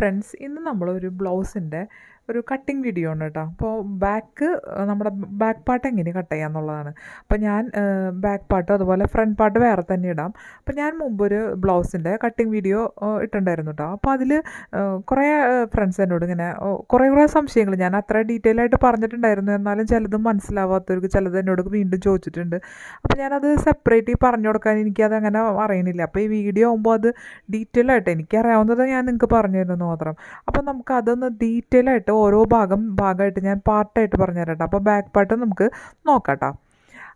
Friends ഇന്ന് നമ്മളൊരു ബ്ലൗസിന്റെ ഒരു കട്ടിങ് വീഡിയോ ആണ് കേട്ടോ. അപ്പോൾ ബാക്ക് നമ്മുടെ ബാക്ക് പാർട്ട് എങ്ങനെ കട്ട് ചെയ്യാന്നുള്ളതാണ് അപ്പോൾ ഞാൻ ബാക്ക് പാർട്ട് അതുപോലെ ഫ്രണ്ട് പാർട്ട് വേറെ തന്നെ ഇടാം. അപ്പോൾ ഞാൻ മുമ്പൊരു ബ്ലൗസിന്റെ കട്ടിങ് വീഡിയോ ഇട്ടിട്ടുണ്ടായിരുന്നു കേട്ടോ. അപ്പോൾ അതിൽ കുറേ ഫ്രണ്ട്സ് എന്നോട് ഇങ്ങനെ കുറേ കുറേ സംശയങ്ങൾ ഞാൻ അത്ര ഡീറ്റെയിൽ ആയിട്ട് പറഞ്ഞിട്ടുണ്ടായിരുന്നു. എന്നാലും ചിലതും മനസ്സിലാവാത്തവർക്ക് ചിലത് എന്നോട് വീണ്ടും ചോദിച്ചിട്ടുണ്ട്. അപ്പോൾ ഞാനത് സെപ്പറേറ്റ് പറഞ്ഞു കൊടുക്കാൻ എനിക്കത് അങ്ങനെ അറിയണില്ല. അപ്പോൾ ഈ വീഡിയോ ആകുമ്പോൾ അത് ഡീറ്റെയിൽ ആയിട്ട് എനിക്കറിയാവുന്നത് ഞാൻ നിങ്ങൾക്ക് പറഞ്ഞു തരുന്നു മാത്രം. അപ്പോൾ നമുക്ക് അതൊന്ന് ഡീറ്റെയിൽ ആയിട്ട് ഓരോ ഭാഗം ഭാഗമായിട്ട് ഞാൻ പാർട്ടായിട്ട് പറഞ്ഞു തരാം കേട്ടോ അപ്പോൾ ബാക്ക് പാർട്ട് നമുക്ക് നോക്കാം കേട്ടോ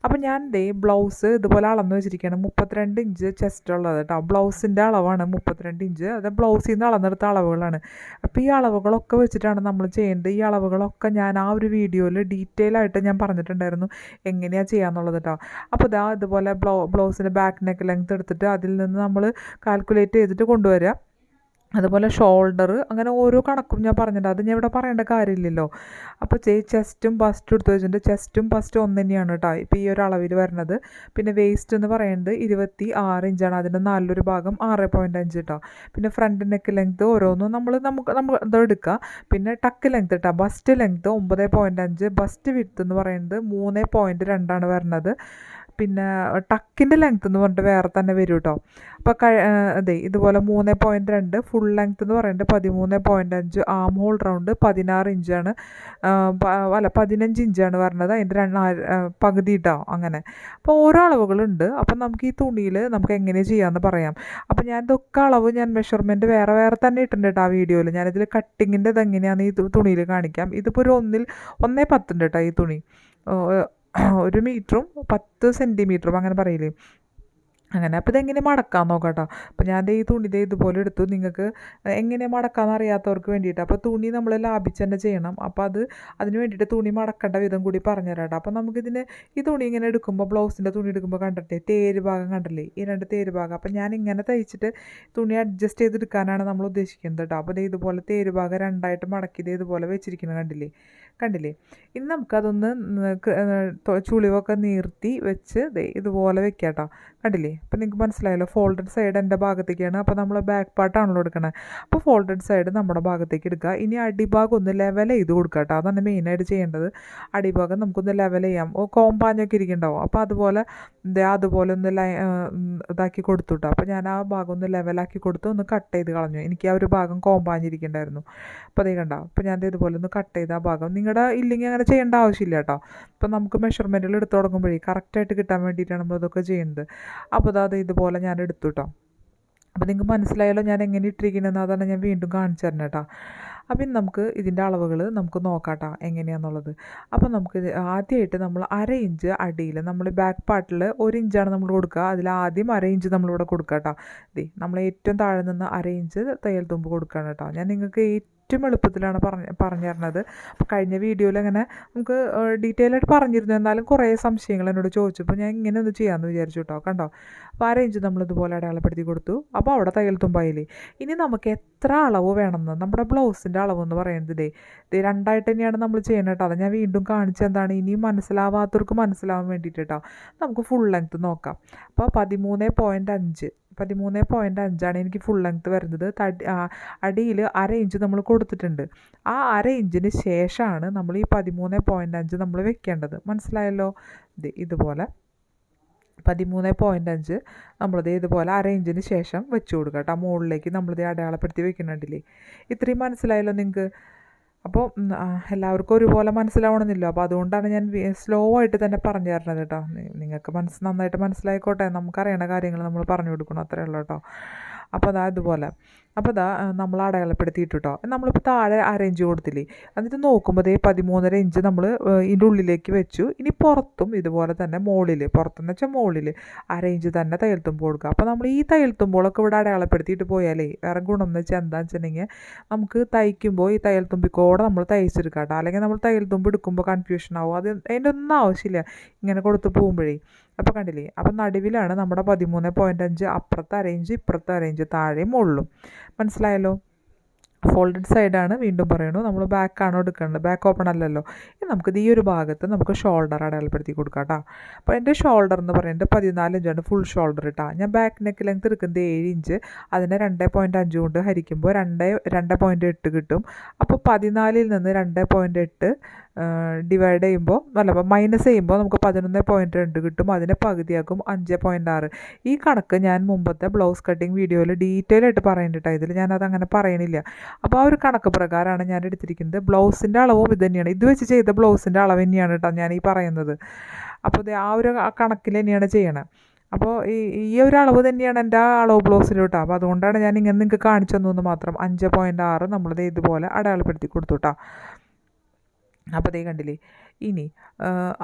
അപ്പോൾ ഞാൻ ദേ ബ്ലൗസ് ഇതുപോലെ അളന്ന് വെച്ചിരിക്കുകയാണ്. മുപ്പത്തിരണ്ട് ഇഞ്ച് ചെസ്റ്റ് ഉള്ളത് കേട്ടോ. ബ്ലൗസിന്റെ അളവാണ് മുപ്പത്തിരണ്ട് ഇഞ്ച് അത് ബ്ലൗസിൽ നിന്ന് അളന്നെടുത്ത അളവുകളാണ്. അപ്പോൾ ഈ അളവുകളൊക്കെ വെച്ചിട്ടാണ് നമ്മൾ ചെയ്യേണ്ടത്. ഈ അളവുകളൊക്കെ ഞാൻ ആ ഒരു വീഡിയോയിൽ ഡീറ്റെയിൽ ആയിട്ട് ഞാൻ പറഞ്ഞിട്ടുണ്ടായിരുന്നു എങ്ങനെയാണ് ചെയ്യാന്നുള്ളത് കേട്ടോ. അപ്പോൾ ഇതാ ഇതുപോലെ ബ്ലൗ ബ്ലൗസിന്റെ ബാക്ക് നെക്ക് ലെങ്ത് എടുത്തിട്ട് അതിൽ നിന്ന് നമ്മൾ കാൽക്കുലേറ്റ് ചെയ്തിട്ട് കൊണ്ടുവരിക. അതുപോലെ ഷോൾഡർ അങ്ങനെ ഓരോ കണക്കും ഞാൻ പറഞ്ഞിട്ടുണ്ട്. അത് ഞാൻ ഇവിടെ പറയേണ്ട കാര്യമില്ലല്ലോ. അപ്പോൾ ചേ ചെസ്റ്റും ബസ്റ്റും എടുത്ത് വെച്ചിട്ടുണ്ട്. ചെസ്റ്റും ബസ്റ്റും ഒന്ന് തന്നെയാണ് കേട്ടോ ഇപ്പോൾ ഈ ഒരു അളവിൽ വരുന്നത്. പിന്നെ വേസ്റ്റ് എന്ന് പറയുന്നത് ഇരുപത്തി ആറ് ഇഞ്ചാണ് അതിന്റെ നല്ലൊരു ഭാഗം ആറ് പോയിന്റ് അഞ്ച് കേട്ടോ പിന്നെ ഫ്രണ്ട് നെക്ക് ലെങ്ത് ഓരോന്നും നമ്മൾ നമുക്ക് നമ്മൾ എടുക്കുക പിന്നെ ടക്ക് ലെങ്ത് കേട്ടോ ബസ്റ്റ് ലെങ്ത് ഒമ്പത് പോയിന്റ് അഞ്ച് ബസ്റ്റ് വിത്ത് എന്ന് പറയുന്നത് മൂന്ന് പോയിന്റ് രണ്ടാണ് വരുന്നത്. പിന്നെ ടക്കിന്റെ ലെങ്ത് എന്ന് പറഞ്ഞിട്ട് വേറെ തന്നെ വരും കേട്ടോ അപ്പോൾ അതെ ഇതുപോലെ മൂന്ന് പോയിന്റ് രണ്ട് ഫുൾ ലെങ്ത് എന്ന് പറയുന്നത് പതിമൂന്ന് പോയിന്റ് അഞ്ച് ആം ഹോൾ റൗണ്ട് പതിനാറ് ഇഞ്ചാണ് അല്ല പതിനഞ്ച് ഇഞ്ചാണ് പറഞ്ഞത് അതിന്റെ രണ്ട് പകുതി ഇട്ടോ അങ്ങനെ. അപ്പോൾ ഓരോ അളവുകളുണ്ട്. അപ്പം നമുക്ക് ഈ തുണിയിൽ നമുക്ക് എങ്ങനെ ചെയ്യാമെന്ന് പറയാം. അപ്പോൾ ഞാൻ ഇതൊക്കെ അളവ് ഞാൻ മെഷർമെന്റ് വേറെ വേറെ തന്നെ ഇട്ടിട്ടുണ്ട് കേട്ടോ ആ വീഡിയോയിൽ ഞാനിതിൽ കട്ടിങ്ങിന്റെ ഇതെങ്ങനെയാണെന്ന് ഈ തുണിയിൽ കാണിക്കാം. ഇതിപ്പോൾ ഒരു ഒന്നിൽ ഒന്നേ പത്തുണ്ട് കേട്ടോ ഈ തുണി. ഒരു മീറ്ററും പത്ത് സെന്റിമീറ്ററും അങ്ങനെ പറയില്ലേ? അങ്ങനെ. അപ്പോൾ ഇതെങ്ങനെ മടക്കാൻ നോക്കാം കേട്ടോ അപ്പോൾ ഞാൻ ഈ തുണി ദേ ഇതുപോലെ എടുത്തു. നിങ്ങൾക്ക് എങ്ങനെ മടക്കാമെന്ന് അറിയാത്തവർക്ക് വേണ്ടിയിട്ട്. അപ്പോൾ തുണി നമ്മൾ ലാഭിച്ച് തന്നെ ചെയ്യണം. അപ്പോൾ അത് അതിന് വേണ്ടിയിട്ട് തുണി മടക്കേണ്ട വിധം കൂടി പറഞ്ഞുതരാം കേട്ടോ അപ്പോൾ നമുക്കിതിന് ഈ തുണി ഇങ്ങനെ എടുക്കുമ്പോൾ ബ്ലൗസിന്റെ തുണി എടുക്കുമ്പോൾ കണ്ടിട്ടേ തേര് ഭാഗം കണ്ടില്ലേ? ഈ രണ്ട് തേര് ഭാഗം. അപ്പോൾ ഞാൻ ഇങ്ങനെ തയ്ച്ചിട്ട് തുണി അഡ്ജസ്റ്റ് ചെയ്തെടുക്കാനാണ് നമ്മൾ ഉദ്ദേശിക്കുന്നത് കേട്ടോ. അപ്പോൾ ഇതുപോലെ തേര് ഭാഗം രണ്ടായിട്ട് മടക്കി ദേ ഇതുപോലെ വെച്ചിരിക്കുന്നത് കണ്ടില്ലേ? കണ്ടില്ലേ? ഇനി നമുക്കതൊന്ന് ചുളിവൊക്കെ നീർത്തി വെച്ച് ഇതുപോലെ വെക്കാം കേട്ടോ കണ്ടില്ലേ? അപ്പോൾ നിങ്ങൾക്ക് മനസ്സിലായല്ലോ ഫോൾഡഡ് സൈഡ് എന്റെ ഭാഗത്തേക്കാണ്. അപ്പോൾ നമ്മൾ ബാക്ക് പാർട്ടാണല്ലോ എടുക്കണത് അപ്പോൾ ഫോൾഡഡ് സൈഡ് നമ്മുടെ ഭാഗത്തേക്ക് എടുക്കുക. ഇനി അടിഭാഗം ഒന്ന് ലെവൽ ചെയ്ത് കൊടുക്കുക കേട്ടോ. അതാണ് മെയിനായിട്ട് ചെയ്യേണ്ടത്. അടിഭാഗം നമുക്കൊന്ന് ലെവൽ ചെയ്യാം. ഓ കോമ്പാഞ്ഞൊക്കെ ഇരിക്കുന്നുണ്ടാവും. അപ്പോൾ അതുപോലെ അതുപോലെ ഒന്ന് ലൈ ഇതാക്കി കൊടുത്തു കേട്ടോ. അപ്പോൾ ഞാൻ ആ ഭാഗം ഒന്ന് ലെവലാക്കി കൊടുത്ത് ഒന്ന് കട്ട് ചെയ്ത് കളഞ്ഞു. എനിക്ക് ആ ഒരു ഭാഗം കോമ്പാഞ്ഞിരിക്കണ്ടായിരുന്നു അപ്പോൾ അതേ കണ്ടോ? അപ്പോൾ ഞാൻ ഇതുപോലെ ഒന്ന് കട്ട് ചെയ്ത ആ ഭാഗം. നിങ്ങളുടെ ഇല്ലെങ്കിൽ അങ്ങനെ ചെയ്യേണ്ട ആവശ്യമില്ല കേട്ടോ. അപ്പോൾ നമുക്ക് മെഷർമെന്റുകൾ എടുത്ത് തുടങ്ങുമ്പോഴേ കറക്റ്റായിട്ട് കിട്ടാൻ വേണ്ടിയിട്ടാണ് നമ്മൾ ഇതൊക്കെ ചെയ്യുന്നത് അപ്പോൾ ദാ അത് ഇതുപോലെ ഞാൻ എടുത്തു കേട്ടോ അപ്പോൾ നിങ്ങൾക്ക് മനസ്സിലായാലോ ഞാൻ എങ്ങനെ ഇട്ടിരിക്കണമെന്ന് അതാണ് ഞാൻ വീണ്ടും കാണിച്ചു തരണം കേട്ടോ അപ്പം നമുക്ക് ഇതിന്റെ അളവുകൾ നമുക്ക് നോക്കാം കേട്ടോ എങ്ങനെയാണെന്നുള്ളത് അപ്പോൾ നമുക്ക് ആദ്യമായിട്ട് നമ്മൾ അര ഇഞ്ച് അടിയിൽ നമ്മൾ ബാക്ക് പാർട്ടിൽ ഒരു ഇഞ്ചാണ് നമ്മൾ കൊടുക്കുക അതിൽ ആദ്യം അര ഇഞ്ച് നമ്മളിവിടെ കൊടുക്കുക കേട്ടോ ദേ നമ്മൾ ഏറ്റവും താഴെ നിന്ന് അര ഇഞ്ച് തയ്യൽ തുമ്പ് കൊടുക്കുകയാണ് കേട്ടോ ഞാൻ നിങ്ങൾക്ക് ഏറ്റവും എളുപ്പത്തിലാണ് പറഞ്ഞ് പറഞ്ഞു തരണത് അപ്പോൾ കഴിഞ്ഞ വീഡിയോയിൽ അങ്ങനെ നമുക്ക് ഡീറ്റെയിൽ ആയിട്ട് പറഞ്ഞിരുന്നു. എന്നാലും കുറേ സംശയങ്ങൾ എന്നോട് ചോദിച്ചു ചോദിച്ചപ്പോൾ ഞാൻ ഇങ്ങനെ ഒന്ന് ചെയ്യാമെന്ന് വിചാരിച്ചു കേട്ടോ കണ്ടോ? അപ്പോൾ ആ റേഞ്ച് നമ്മൾ ഇതുപോലെ അടയാളപ്പെടുത്തി കൊടുത്തു. അപ്പോൾ അവിടെ തയ്യൽ തുമ്പായില്ലേ? ഇനി നമുക്ക് എത്ര അളവ് വേണമെന്ന് നമ്മുടെ ബ്ലൗസിന്റെ അളവ് എന്ന് പറയുന്നത് ദേ ഇത് രണ്ടായിട്ട് തന്നെയാണ് നമ്മൾ ചെയ്യുന്നത് കേട്ടോ. അത് ഞാൻ വീണ്ടും കാണിച്ചെന്താണ് ഇനിയും മനസ്സിലാവാത്തവർക്ക് മനസ്സിലാവാൻ വേണ്ടിയിട്ട് കേട്ടോ. നമുക്ക് ഫുൾ ലെങ്ത് നോക്കാം. അപ്പോൾ പതിമൂന്ന് പോയിന്റ് അഞ്ച് പതിമൂന്ന് പോയിന്റ് അഞ്ചാണ് എനിക്ക് ഫുൾ ലെങ്ത് വരുന്നത്. തടി അടിയിൽ അര ഇഞ്ച് നമ്മൾ കൊടുത്തിട്ടുണ്ട്. ആ അര ഇഞ്ചിന് ശേഷമാണ് നമ്മൾ ഈ പതിമൂന്ന് പോയിന്റ് അഞ്ച് നമ്മൾ വെക്കേണ്ടത്. മനസ്സിലായല്ലോ? ഇത് ഇതുപോലെ. പതിമൂന്ന് പോയിന്റ് അഞ്ച് നമ്മളിത് ഇതുപോലെ അര ഇഞ്ചിന് ശേഷം വെച്ച് കൊടുക്കുക കേട്ടോ. മുകളിലേക്ക് നമ്മളിത് അടയാളപ്പെടുത്തി വെക്കുന്നുണ്ടല്ലേ? ഇത്രയും മനസ്സിലായല്ലോ നിങ്ങൾക്ക്? അപ്പോൾ എല്ലാവർക്കും ഒരുപോലെ മനസ്സിലാവണമെന്നില്ല. അപ്പോൾ അതുകൊണ്ടാണ് ഞാൻ സ്ലോ ആയിട്ട് തന്നെ പറഞ്ഞു തരണത് കേട്ടോ. നിങ്ങൾക്ക് മനസ്സ് നന്നായിട്ട് മനസ്സിലായിക്കോട്ടെ. നമുക്കറിയണ കാര്യങ്ങൾ നമ്മൾ പറഞ്ഞു കൊടുക്കണം. അത്രയേ ഉള്ളൂ കേട്ടോ. അപ്പോൾ അതാ ഇതുപോലെ. അപ്പോൾ അതാ നമ്മൾ അടയാളപ്പെടുത്തിയിട്ട് കേട്ടോ നമ്മളിപ്പോൾ താഴെ അര ഇഞ്ച് കൊടുത്തില്ലേ? എന്നിട്ട് നോക്കുമ്പോൾ ദേ പതിമൂന്നര ഇഞ്ച് നമ്മൾ ഇതിന്റെ ഉള്ളിലേക്ക് വെച്ചു. ഇനി പുറത്തും ഇതുപോലെ തന്നെ മുകളിൽ പുറത്തെന്ന് വെച്ചാൽ മുകളിൽ അര ഇഞ്ച് തന്നെ തയ്യൽ കൊടുക്കുക. അപ്പോൾ നമ്മൾ ഈ തയ്യൽ തുമ്പോളൊക്കെ ഇവിടെ അടയാളപ്പെടുത്തിയിട്ട് പോയാലേ വേറെ ഗുണം എന്ന് വെച്ചാൽ എന്താണെന്ന് വെച്ചിട്ടുണ്ടെങ്കിൽ നമുക്ക് തയ്ക്കുമ്പോൾ ഈ തയ്യൽ തുമ്പിക്കോടെ നമ്മൾ തയ്ച്ചെടുക്കാം കേട്ടോ അല്ലെങ്കിൽ നമ്മൾ തയ്യൽ തുമ്പ് എടുക്കുമ്പോൾ കൺഫ്യൂഷൻ ആവും. അത് അതിന്റെ ഒന്നും ആവശ്യമില്ല. ഇങ്ങനെ കൊടുത്ത് പോകുമ്പോഴേ. അപ്പോൾ കണ്ടില്ലേ? അപ്പോൾ നടുവിലാണ് നമ്മുടെ പതിമൂന്ന് പോയിന്റ് അഞ്ച് അപ്പുറത്തെ അറേഞ്ച് ഇപ്പുറത്തെ അറേഞ്ച് താഴെയും മുകളിലും. മനസ്സിലായല്ലോ? ഫോൾഡഡ് സൈഡാണ് വീണ്ടും പറയുന്നു നമ്മൾ ബാക്കാണോ എടുക്കേണ്ടത്? ബാക്ക് ഓപ്പൺ അല്ലല്ലോ. ഇനി നമുക്കിത് ഈ ഒരു ഭാഗത്ത് നമുക്ക് ഷോൾഡർ അടയാളപ്പെടുത്തി കൊടുക്കാം കേട്ടോ അപ്പോൾ എന്റെ ഷോൾഡർ എന്ന് പറയുന്നത് പതിനാല് ഇഞ്ചാണ്. ഫുൾ ഷോൾഡർ ഇട്ടാ ഞാൻ ബാക്ക് നെക്ക് ലെങ്ത് എടുക്കുന്നത് ഏഴ് ഇഞ്ച്. അതിനെ രണ്ട് പോയിന്റ് അഞ്ച് കൊണ്ട് ഹരിക്കുമ്പോൾ രണ്ട് രണ്ട് പോയിന്റ് എട്ട് കിട്ടും. അപ്പോൾ പതിനാലിൽ നിന്ന് രണ്ട് പോയിന്റ് എട്ട് ഡിവൈഡ് ചെയ്യുമ്പോൾ അല്ല മൈനസ് ചെയ്യുമ്പോൾ നമുക്ക് പതിനൊന്ന് പോയിന്റ് രണ്ട് കിട്ടും. അതിനെ പകുതിയാക്കും അഞ്ച് പോയിന്റ് ആറ്. ഈ കണക്ക് ഞാൻ മുമ്പത്തെ ബ്ലൗസ് കട്ടിങ് വീഡിയോയിൽ ഡീറ്റെയിൽ ആയിട്ട് പറയുന്നുണ്ട് ഇതിൽ ഞാനത് അങ്ങനെ പറയണില്ല. അപ്പോൾ ആ ഒരു കണക്ക് പ്രകാരമാണ് ഞാൻ എടുത്തിരിക്കുന്നത്. ബ്ലൗസിന്റെ അളവും ഇത് തന്നെയാണ്. ഇത് വെച്ച് ചെയ്ത ബ്ലൗസിന്റെ അളവ് തന്നെയാണ് കേട്ടോ ഞാൻ ഈ പറയുന്നത്. അപ്പോൾ ആ ഒരു കണക്കിൽ തന്നെയാണ് ചെയ്യണത് അപ്പോൾ ഈ ഈ ഒരു അളവ് തന്നെയാണ് എന്റെ ആ അളവ് ബ്ലൗസിൽ കേട്ടോ അപ്പോൾ അതുകൊണ്ടാണ് ഞാൻ ഇങ്ങനെ നിങ്ങൾക്ക് കാണിച്ചു തന്നു മാത്രം. അഞ്ച് പോയിന്റ് ആറ് നമ്മളത് ഇതുപോലെ അടയാളപ്പെടുത്തി കൊടുത്തു കേട്ടോ അപ്പോൾ അതേ കണ്ടില്ലേ? ഇനി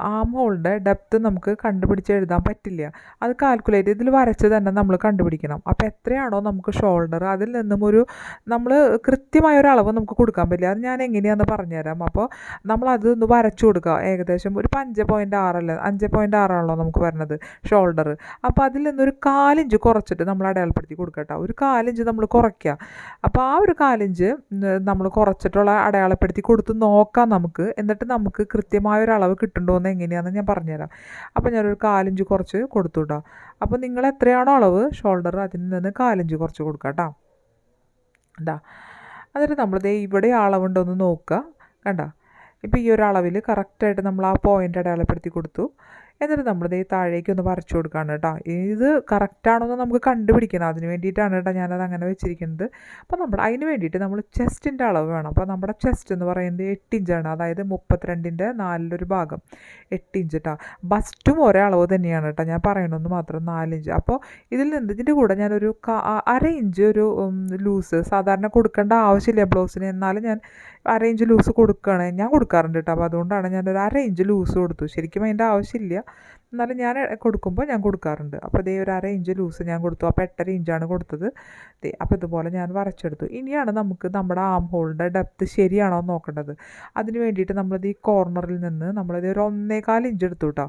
ആം ഹോളിന്റെ ഡെപ്ത്ത് നമുക്ക് കണ്ടുപിടിച്ച് എഴുതാൻ പറ്റില്ല. അത് കാൽക്കുലേറ്റ് ഇതിൽ വരച്ച് തന്നെ നമ്മൾ കണ്ടുപിടിക്കണം. അപ്പോൾ എത്രയാണോ നമുക്ക് ഷോൾഡർ അതിൽ നിന്നും ഒരു നമ്മൾ കൃത്യമായ ഒരു അളവ് നമുക്ക് കൊടുക്കാൻ പറ്റില്ല. അത് ഞാൻ എങ്ങനെയാണെന്ന് പറഞ്ഞുതരാം. അപ്പോൾ നമ്മൾ ഒന്ന് വരച്ചു കൊടുക്കുക. ഏകദേശം ഒരു അഞ്ച് പോയിന്റ് ആറല്ലേ അഞ്ച് പോയിന്റ് ആറാണല്ലോ നമുക്ക് വരുന്നത് ഷോൾഡർ അപ്പോൾ അതിൽ നിന്നൊരു കാലിഞ്ച് കുറച്ചിട്ട് നമ്മൾ അടയാളപ്പെടുത്തി കൊടുക്കട്ടോ ഒരു കാലിഞ്ച് നമ്മൾ കുറയ്ക്കുക. അപ്പോൾ ആ ഒരു കാലിഞ്ച് നമ്മൾ കുറച്ചിട്ടുള്ള അടയാളപ്പെടുത്തി കൊടുത്ത് നോക്കാം നമുക്ക്. എന്നിട്ട് നമുക്ക് കൃത്യമായ ഒരു അളവ് കിട്ടുന്നുണ്ടോ എന്ന് എങ്ങനെയാണെന്ന് ഞാൻ പറഞ്ഞുതരാം. അപ്പോൾ ഞാനൊരു കാലിഞ്ച് കുറച്ച് കൊടുത്തു കേട്ടോ അപ്പോൾ നിങ്ങൾ എത്രയാണോ അളവ്? ഷോൾഡർ അതിൽ നിന്ന് കാലിഞ്ച് കുറച്ച് കൊടുക്കുക കേട്ടോ. എന്താ എന്നിട്ട് നമ്മളിത് ഇവിടെ അളവുണ്ടോ എന്ന് നോക്കുക കണ്ട? ഇപ്പോൾ ഈ ഒരു അളവിൽ കറക്റ്റായിട്ട് നമ്മൾ ആ പോയിന്റ് അടയാളപ്പെടുത്തി കൊടുത്തു. എന്നിട്ട് നമ്മളിത് താഴേക്ക് ഒന്ന് വരച്ചു കൊടുക്കുകയാണ് കേട്ടോ. ഇത് കറക്റ്റാണോ എന്ന് നമുക്ക് കണ്ടുപിടിക്കണം. അതിന് വേണ്ടിയിട്ടാണ് കേട്ടോ ഞാനത് അങ്ങനെ വെച്ചിരിക്കുന്നത്. അപ്പോൾ നമ്മൾ അതിന് വേണ്ടിയിട്ട് നമ്മൾ ചെസ്റ്റിന്റെ അളവ് വേണം. അപ്പോൾ നമ്മുടെ ചെസ്റ്റ് എന്ന് പറയുന്നത് എട്ട് ഇഞ്ചാണ് അതായത് മുപ്പത്തിരണ്ടിന്റെ നാലിലൊരു ഭാഗം എട്ട് ഇഞ്ച് കേട്ടോ ബസ്റ്റും ഒരേ അളവ് തന്നെയാണ് കേട്ടോ. ഞാൻ പറയണമെന്ന് മാത്രം നാലിഞ്ച് അപ്പോൾ ഇതിൽ നിന്ന് ഇതിന്റെ കൂടെ ഞാനൊരു അര ഇഞ്ച് ഒരു ലൂസ് സാധാരണ കൊടുക്കേണ്ട ആവശ്യമില്ല ബ്ലൗസിന് എന്നാലും ഞാൻ അര ഇഞ്ച് ലൂസ് കൊടുക്കുകയാണ് ഞാൻ കൊടുക്കാറുണ്ട് കേട്ടോ അപ്പോൾ അതുകൊണ്ടാണ് ഞാനൊരു അര ഇഞ്ച് ലൂസ് കൊടുത്തു. ശരിക്കും അതിന്റെ ആവശ്യമില്ല. എന്നാലും ഞാൻ കൊടുക്കുമ്പോൾ ഞാൻ കൊടുക്കാറുണ്ട്. അപ്പോൾ ഇതേ ഒരു അര ഇഞ്ച് ലൂസ് ഞാൻ കൊടുത്തു. അപ്പോൾ എട്ടര ഇഞ്ചാണ് കൊടുത്തത്. ദേ അപ്പോൾ ഇതുപോലെ ഞാൻ വരച്ചെടുത്തു. ഇനിയാണ് നമുക്ക് നമ്മുടെ ആം ഹോളിന്റെ ഡെപ്ത്ത് ശരിയാണോ നോക്കേണ്ടത്. അതിന് വേണ്ടിയിട്ട് നമ്മളിത് ഈ കോർണറിൽ നിന്ന് നമ്മളിത് ഒരു ഒന്നേകാൽ ഇഞ്ച് എടുത്തു കേട്ടോ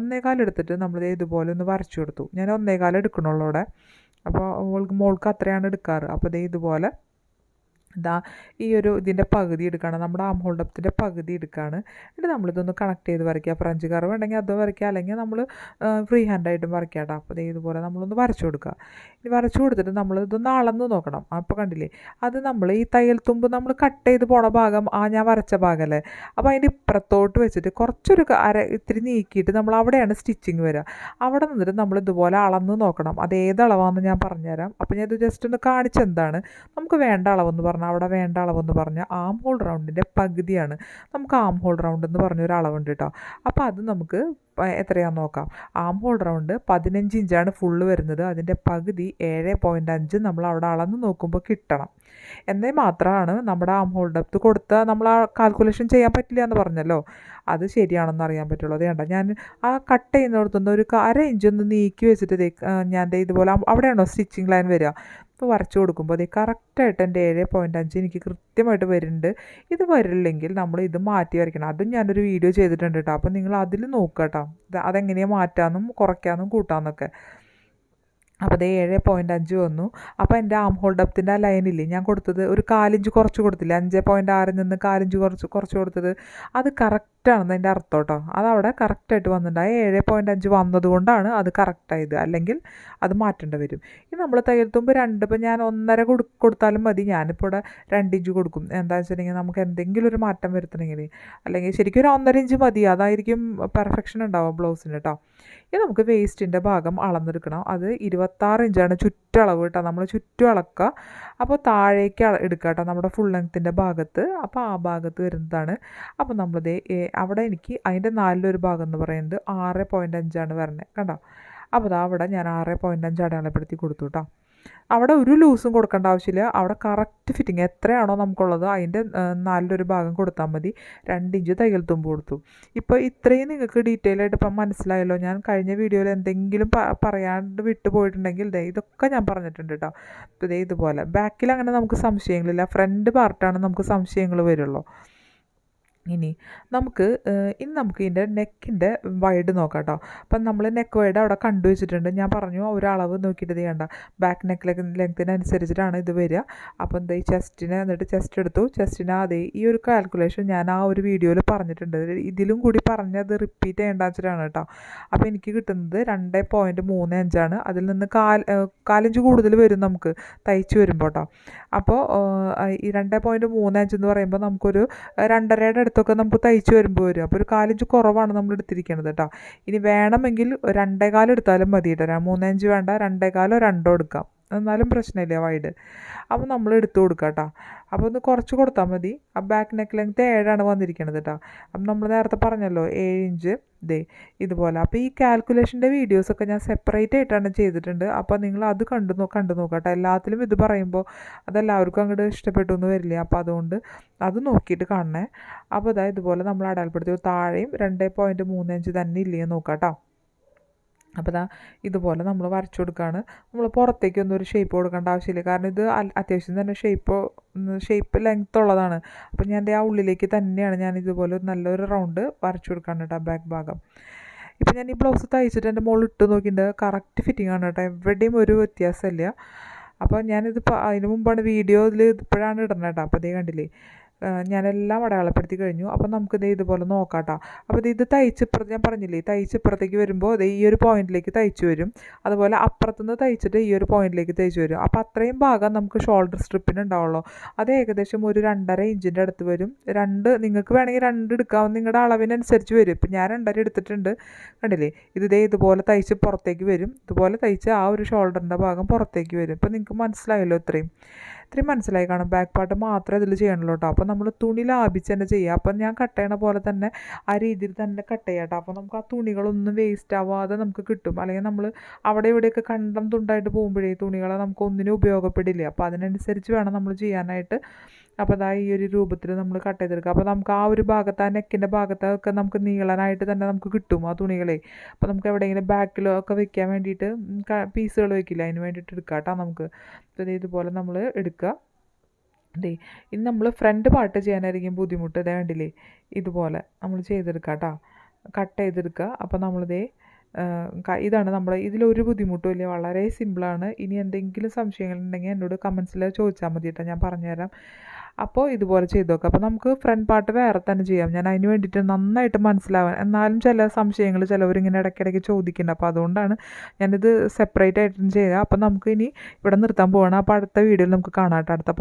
ഒന്നേകാൽ എടുത്തിട്ട് നമ്മളിത് ഇതുപോലെ ഒന്ന് വരച്ചു കൊടുത്തു. ഞാൻ ഒന്നേകാൽ എടുക്കണുള്ളൂ അവിടെ. അപ്പോൾ മോൾക്ക് മോൾക്ക് അത്രയാണ് എടുക്കാറ്. അപ്പോൾ ഇതേ ഇതുപോലെ ഇതാ ഈ ഒരു ഇതിന്റെ പകുതി എടുക്കുകയാണ് നമ്മുടെ ആം ഹോൾഡപ്പത്തിന്റെ പകുതി എടുക്കുകയാണ് എന്നിട്ട് നമ്മളിതൊന്ന് കണക്ട് ചെയ്ത് വരയ്ക്കുക. ഫ്രഞ്ച് കർവ് ഉണ്ടെങ്കിൽ അത് വരയ്ക്കുക. അല്ലെങ്കിൽ നമ്മൾ ഫ്രീ ഹാൻഡായിട്ടും വരയ്ക്കുക കേട്ടോ. അപ്പോൾ ഇതുപോലെ നമ്മളൊന്ന് വരച്ചു കൊടുക്കുക. ഇനി വരച്ചു കൊടുത്തിട്ട് നമ്മൾ ഇതൊന്ന് അളന്ന് നോക്കണം. അപ്പോൾ കണ്ടില്ലേ? അത് നമ്മൾ ഈ തയ്യൽ തുമ്പ് നമ്മൾ കട്ട് ചെയ്ത് പോണ ഭാഗം ആ ഞാൻ വരച്ച ഭാഗമല്ലേ അപ്പോൾ അതിന്റെ ഇപ്പുറത്തോട്ട് വെച്ചിട്ട് കുറച്ചൊരു അര ഇത്തിരി നീക്കിയിട്ട് നമ്മൾ അവിടെയാണ് സ്റ്റിച്ചിങ് വരിക. അവിടെ നിന്നിട്ട് നമ്മൾ ഇതുപോലെ അളന്ന് നോക്കണം. അത് ഏത് അളവാണെന്ന് ഞാൻ പറഞ്ഞുതരാം. അപ്പോൾ ഞാൻ ഇത് ജസ്റ്റ് ഒന്ന് കാണിച്ചെന്താണ്. നമുക്ക് വേണ്ട അളവെന്ന് പറഞ്ഞാൽ അവിടെ വേണ്ട അളവെന്ന് പറഞ്ഞാൽ ആം ഹോൾ റൗണ്ടിന്റെ പകുതിയാണ്. നമുക്ക് ആം ഹോൾ റൗണ്ട് എന്ന് പറഞ്ഞൊരു അളവുണ്ട് കേട്ടോ അപ്പോൾ അത് നമുക്ക് എത്രയാണെന്ന് നോക്കാം. ആം ഹോൾ റൗണ്ട് പതിനഞ്ച് ഇഞ്ചാണ് ഫുള്ള് വരുന്നത്. അതിന്റെ പകുതി ഏഴ് പോയിന്റ് അഞ്ച് നമ്മൾ അവിടെ അളന്ന് നോക്കുമ്പോൾ കിട്ടണം. എന്നേ മാത്രമാണ് നമ്മുടെ ആം ഹോൾ ഡെപ്ത് കൊടുത്ത നമ്മൾ ആ കാൽക്കുലേഷൻ ചെയ്യാൻ പറ്റില്ല എന്ന് പറഞ്ഞല്ലോ. അത് ശരിയാണെന്ന് അറിയാൻ പറ്റുള്ളൂ. അത് ഞാൻ ആ കട്ട് ചെയ്യുന്നിടത്തുനിന്ന് ഒരു അര ഇഞ്ചൊന്ന് നീക്കി വെച്ചിട്ട് ഞാൻ ഇതുപോലെ അവിടെയാണോ സ്റ്റിച്ചിങ് ലൈൻ വരിക? ഇപ്പോൾ വരച്ചു കൊടുക്കുമ്പോൾ അത് കറക്റ്റായിട്ട് എന്റെ ഏഴ് പോയിന്റ് അഞ്ച് എനിക്ക് കൃത്യമായിട്ട് വരുന്നുണ്ട്. ഇത് വരില്ലെങ്കിൽ നമ്മൾ ഇത് മാറ്റി വരയ്ക്കണം. അതും ഞാനൊരു വീഡിയോ ചെയ്തിട്ടുണ്ട് കേട്ടോ അപ്പോൾ നിങ്ങൾ അതിൽ നോക്കുക കേട്ടോ അതെങ്ങനെയാണ് മാറ്റാമെന്നും കുറയ്ക്കാമെന്നും കൂട്ടാമെന്നൊക്കെ അപ്പോൾ അതേ ഏഴ് പോയിന്റ് അഞ്ച് വന്നു. അപ്പോൾ എന്റെ ആം ഹോൾഡ് അപ്പത്തിന്റെ ആ ലൈനില്ലേ ഞാൻ കൊടുത്തത് ഒരു കാലിഞ്ച് കുറച്ച് കൊടുത്തില്ല? അഞ്ച് പോയിന്റ് ആറിൽ നിന്ന് കാലിഞ്ച് കുറച്ച് കുറച്ച് കൊടുത്തത്. അത് കറക്റ്റാണെന്ന് അതിന്റെ അർത്ഥം കേട്ടോ. അതവിടെ കറക്റ്റായിട്ട് വന്നിട്ടുണ്ട്. ഏഴ് പോയിന്റ് അഞ്ച് വന്നതുകൊണ്ടാണ് അത് കറക്റ്റായത് അല്ലെങ്കിൽ അത് മാറ്റേണ്ടി വരും. ഇത് നമ്മൾ തയ്യൽ തുമ്പ് രണ്ട് ഇപ്പം ഞാൻ ഒന്നര കൊടു കൊടുത്താലും മതി. ഞാനിപ്പോൾ ഇവിടെ രണ്ട് ഇഞ്ച് കൊടുക്കും. എന്താ വെച്ചിട്ടുണ്ടെങ്കിൽ നമുക്ക് എന്തെങ്കിലും ഒരു മാറ്റം വരുത്തണമെങ്കിൽ. അല്ലെങ്കിൽ ശരിക്കും ഒരു ഒന്നര ഇഞ്ച് മതി. അതായിരിക്കും പെർഫെക്ഷൻ ഉണ്ടാവും ബ്ലൗസിന് കേട്ടോ. ഇനി നമുക്ക് വേസ്റ്റിന്റെ ഭാഗം അളന്നെടുക്കണം. അത് ഇരുപത്താറ് ഇഞ്ചാണ് ചുറ്റളവ് കേട്ടോ. നമ്മൾ ചുറ്റും അളക്കുക. അപ്പോൾ താഴേക്ക് എടുക്കുക കേട്ടോ നമ്മുടെ ഫുൾ ലെങ്ത്തിന്റെ ഭാഗത്ത്. അപ്പോൾ ആ ഭാഗത്ത് വരുന്നതാണ്. അപ്പോൾ നമ്മളിത് അവിടെ എനിക്ക് അതിന്റെ നാലിലൊരു ഭാഗം എന്ന് പറയുന്നത് ആറ് പോയിന്റ് അഞ്ചാണ് വരുന്നത് കണ്ടോ? അപ്പോൾ അവിടെ ഞാൻ ആറ് പോയിന്റ് അഞ്ച് അടയാളപ്പെടുത്തി കൊടുത്തു കേട്ടോ അവിടെ ഒരു ലൂസും കൊടുക്കേണ്ട ആവശ്യമില്ല. അവിടെ കറക്റ്റ് ഫിറ്റിങ് എത്രയാണോ നമുക്കുള്ളത് അതിന്റെ നാലിലൊരു ഭാഗം കൊടുത്താൽ മതി. രണ്ട് ഇഞ്ച് തയ്യൽ തുമ്പ് കൊടുത്തു. ഇപ്പോൾ ഇത്രയും നിങ്ങൾക്ക് ഡീറ്റെയിൽ ആയിട്ട് ഇപ്പം മനസ്സിലായല്ലോ. ഞാൻ കഴിഞ്ഞ വീഡിയോയിൽ എന്തെങ്കിലും പറയാണ്ട് വിട്ടു പോയിട്ടുണ്ടെങ്കിൽ ദേ ഇതൊക്കെ ഞാൻ പറഞ്ഞിട്ടുണ്ട് കേട്ടോ. ഇതേ ഇതുപോലെ. ബാക്കിൽ അങ്ങനെ നമുക്ക് സംശയങ്ങളില്ല. ഫ്രണ്ട് പാർട്ടാണ് നമുക്ക് സംശയങ്ങൾ വരുള്ളൂ. ഇനി നമുക്ക് ഇനി നമുക്ക് ഇതിന്റെ നെക്കിന്റെ വൈഡ് നോക്കാം കേട്ടോ അപ്പം നമ്മൾ നെക്ക് വൈഡ് അവിടെ കണ്ടു വെച്ചിട്ടുണ്ട്. ഞാൻ പറഞ്ഞു ഒരളവ് നോക്കിയിട്ട് ചെയ്യണ്ട. ബാക്ക് നെക്ക് ലെങ്ത്തിനനുസരിച്ചിട്ടാണ് ഇത് വരിക. അപ്പോൾ എന്താ ഈ ചെസ്റ്റിനെ എന്നിട്ട് ചെസ്റ്റ് എടുത്തു. ചെസ്റ്റിന് അതേ ഈ ഒരു കാൽക്കുലേഷൻ ഞാൻ ആ ഒരു വീഡിയോയിൽ പറഞ്ഞിട്ടുണ്ട്. ഇതിലും കൂടി പറഞ്ഞത് റിപ്പീറ്റ് ചെയ്യേണ്ട വെച്ചിട്ടാണ് കേട്ടോ. അപ്പോൾ എനിക്ക് കിട്ടുന്നത് രണ്ട് പോയിന്റ് മൂന്ന് അഞ്ചാണ് അതിൽ നിന്ന് കാൽ കാലഞ്ച് കൂടുതൽ വരും നമുക്ക് തയ്ച്ച് വരുമ്പോൾ കേട്ടോ. അപ്പോൾ ഈ രണ്ട് പോയിന്റ് മൂന്ന് അഞ്ച് എന്ന് പറയുമ്പോൾ നമുക്കൊരു രണ്ടരയുടെ അടുത്തൊക്കെ നമുക്ക് തയ്ച്ച് വരുമ്പോൾ വരും. അപ്പോൾ ഒരു കാലിഞ്ച് കുറവാണ് നമ്മൾ എടുത്തിരിക്കുന്നത് കേട്ടോ ഇനി വേണമെങ്കിൽ രണ്ടേകാലം എടുത്താലും മതി കേട്ടോ മൂന്നേഞ്ച് വേണ്ട രണ്ടേകാലോ രണ്ടോ എടുക്കാം. എന്നാലും പ്രശ്നമില്ല വൈഡ്. അപ്പോൾ നമ്മൾ എടുത്തു കൊടുക്കാം കേട്ടോ. അപ്പോൾ ഒന്ന് കുറച്ച് കൊടുത്താൽ മതി. ആ ബാക്ക് നെക്ക് ലെങ്ത് ഏഴാണ് വന്നിരിക്കുന്നത് കേട്ടോ. അപ്പം നമ്മൾ നേരത്തെ പറഞ്ഞല്ലോ ഏഴ് ഇഞ്ച് ദേ ഇതുപോലെ. അപ്പോൾ ഈ കാൽക്കുലേഷന്റെ വീഡിയോസൊക്കെ ഞാൻ സെപ്പറേറ്റ് ആയിട്ടാണ് ചെയ്തിട്ടുണ്ട്. അപ്പോൾ നിങ്ങൾ അത് കണ്ടു നോ കണ്ടു നോക്കാം കേട്ടോ. എല്ലാത്തിലും ഇത് പറയുമ്പോൾ അതെല്ലാവർക്കും അങ്ങോട്ട് ഇഷ്ടപ്പെട്ടു എന്ന് വരില്ല. അപ്പോൾ അതുകൊണ്ട് അത് നോക്കിയിട്ട് കാണണേ. അപ്പോൾ ഇതാ ഇതുപോലെ നമ്മൾ അടയാളപ്പെടുത്തി. താഴെയും രണ്ട് പോയിന്റ് മൂന്ന് അഞ്ച് തന്നെ ഇല്ലേ നോക്കാം കേട്ടോ. അപ്പോൾ ദാ ഇതുപോലെ നമ്മൾ വരച്ചു കൊടുക്കുകയാണ് നമ്മൾ പുറത്തേക്കൊന്നും ഒരു ഷേപ്പ് കൊടുക്കേണ്ട ആവശ്യമില്ല. കാരണം ഇത് അത്യാവശ്യം തന്നെ ഷേപ്പ് ഷേപ്പ് ലെങ്ത് ഉള്ളതാണ്. അപ്പോൾ ഞാൻ ആ ഉള്ളിലേക്ക് തന്നെയാണ് ഞാൻ ഇതുപോലെ നല്ലൊരു റൗണ്ട് വരച്ചു കൊടുക്കുകയാണ് കേട്ടോ ബാക്ക് ഭാഗം. ഇപ്പം ഞാൻ ഈ ബ്ലൗസ് തയ്ച്ചിട്ട് എന്റെ മുകളിൽ ഇട്ട് നോക്കിയിട്ട് കറക്റ്റ് ഫിറ്റിംഗ് ആണ് കേട്ടോ. എവിടെയും ഒരു വ്യത്യാസമില്ല. അപ്പോൾ ഞാനിത് അതിന് മുമ്പാണ് വീഡിയോ ഇതിൽ ഇപ്പോഴാണ് ഇടുന്നത് കേട്ടോ. അപ്പോൾ അതേ കണ്ടില്ലേ? ഞാനെല്ലാം അടയാളപ്പെടുത്തി കഴിഞ്ഞു. അപ്പോൾ നമുക്ക് ദേ ഇതുപോലെ നോക്കാം കേട്ടോ അപ്പോൾ ഇത് ഇത് തയ്ച്ചിപ്പുറത്ത് ഞാൻ പറഞ്ഞില്ലേ തയ്ച്ചിപ്പുറത്തേക്ക് വരുമ്പോൾ ദേ ഈ ഒരു പോയിന്റിലേക്ക് തയ്ച്ചു വരും. അതുപോലെ അപ്പുറത്തുനിന്ന് തയ്ച്ചിട്ട് ഈ ഒരു പോയിന്റിലേക്ക് തയ്ച്ചു വരും. അപ്പോൾ അത്രയും ഭാഗം നമുക്ക് ഷോൾഡർ സ്ട്രിപ്പിന് ഉണ്ടാവുള്ളൂ. അത് ഏകദേശം ഒരു രണ്ടര ഇഞ്ചിന്റെ അടുത്ത് വരും. രണ്ട് നിങ്ങൾക്ക് വേണമെങ്കിൽ രണ്ട് എടുക്കാവുന്ന നിങ്ങളുടെ അളവിനനുസരിച്ച് വരും. ഇപ്പം ഞാൻ രണ്ടര എടുത്തിട്ടുണ്ട്. കണ്ടില്ലേ? ഇത് ഇതേ ഇതുപോലെ തയ്ച്ച് പുറത്തേക്ക് വരും. ഇതുപോലെ തയ്ച്ച് ആ ഒരു ഷോൾഡറിന്റെ ഭാഗം പുറത്തേക്ക് വരും. ഇപ്പം നിങ്ങൾക്ക് മനസ്സിലായല്ലോ ഇത്രയും. ഇത്രയും മനസ്സിലായി. കാണും ബാക്ക് പാർട്ട് മാത്രമേ ഇതിൽ ചെയ്യണുള്ളൂ കേട്ടോ. അപ്പോൾ നമ്മൾ തുണി ലാഭിച്ച് തന്നെ ചെയ്യുക അപ്പം ഞാൻ കട്ട് ചെയ്യണ പോലെ തന്നെ ആ രീതിയിൽ തന്നെ കട്ട് ചെയ്യാം കേട്ടോ. അപ്പോൾ നമുക്ക് ആ തുണികളൊന്നും വേസ്റ്റ് ആവാതെ നമുക്ക് കിട്ടും. അല്ലെങ്കിൽ നമ്മൾ അവിടെ ഇവിടെയൊക്കെ കണ്ടം തുണ്ടായിട്ട് പോകുമ്പോഴേ തുണികളെ നമുക്ക് ഒന്നിനും ഉപയോഗപ്പെടില്ല. അപ്പോൾ അതിനനുസരിച്ച് വേണം നമ്മൾ ചെയ്യാനായിട്ട്. അപ്പോൾ അതാ ഈ ഒരു രൂപത്തിൽ നമ്മൾ കട്ട് ചെയ്തെടുക്കുക. അപ്പോൾ നമുക്ക് ആ ഒരു ഭാഗത്ത് ആ നെക്കിന്റെ ഭാഗത്തൊക്കെ നമുക്ക് നീളനായിട്ട് തന്നെ നമുക്ക് കിട്ടും ആ തുണികളെ. അപ്പോൾ നമുക്ക് എവിടെയെങ്കിലും ബാക്കിലോ ഒക്കെ വെക്കാൻ വേണ്ടിയിട്ട് പീസുകൾ വെക്കില്ല? അതിന് വേണ്ടിയിട്ട് എടുക്കാം കേട്ടോ നമുക്ക്. അപ്പോൾ ഇതുപോലെ നമ്മൾ എടുക്കുക. ദേ ഇനി നമ്മൾ ഫ്രണ്ട് പാർട്ട് ചെയ്യാനായിരിക്കും ബുദ്ധിമുട്ട്. ഇതേ കണ്ടില്ലേ? ഇതുപോലെ നമ്മൾ ചെയ്തെടുക്കുക കേട്ടോ. കട്ട് ചെയ്തെടുക്കുക. അപ്പോൾ നമ്മളിതേ ഇതാണ് നമ്മുടെ ഇതിലൊരു ബുദ്ധിമുട്ടും ഇല്ല വളരെ സിമ്പിളാണ്. ഇനി എന്തെങ്കിലും സംശയങ്ങളുണ്ടെങ്കിൽ എന്നോട് കമൻസിൽ ചോദിച്ചാൽ മതി കേട്ടോ ഞാൻ പറഞ്ഞുതരാം. അപ്പോൾ ഇതുപോലെ ചെയ്ത് നോക്കാം. അപ്പോൾ നമുക്ക് ഫ്രണ്ട് പാർട്ട് വേറെ തന്നെ ചെയ്യാം. ഞാൻ അതിന് വേണ്ടിയിട്ട് നന്നായിട്ട് മനസ്സിലാവാൻ എന്നാലും ചില സംശയങ്ങൾ ചിലവരിങ്ങനെ ഇടയ്ക്കിടയ്ക്ക് ചോദിക്കുന്നുണ്ട് അപ്പോൾ അതുകൊണ്ടാണ് ഞാനിത് സെപ്പറേറ്റ് ആയിട്ടും ചെയ്യുക. അപ്പോൾ നമുക്ക് ഇനി ഇവിടെ നിർത്താൻ പോകണം അപ്പോൾ അടുത്ത വീഡിയോയിൽ നമുക്ക് കാണാം അടുത്ത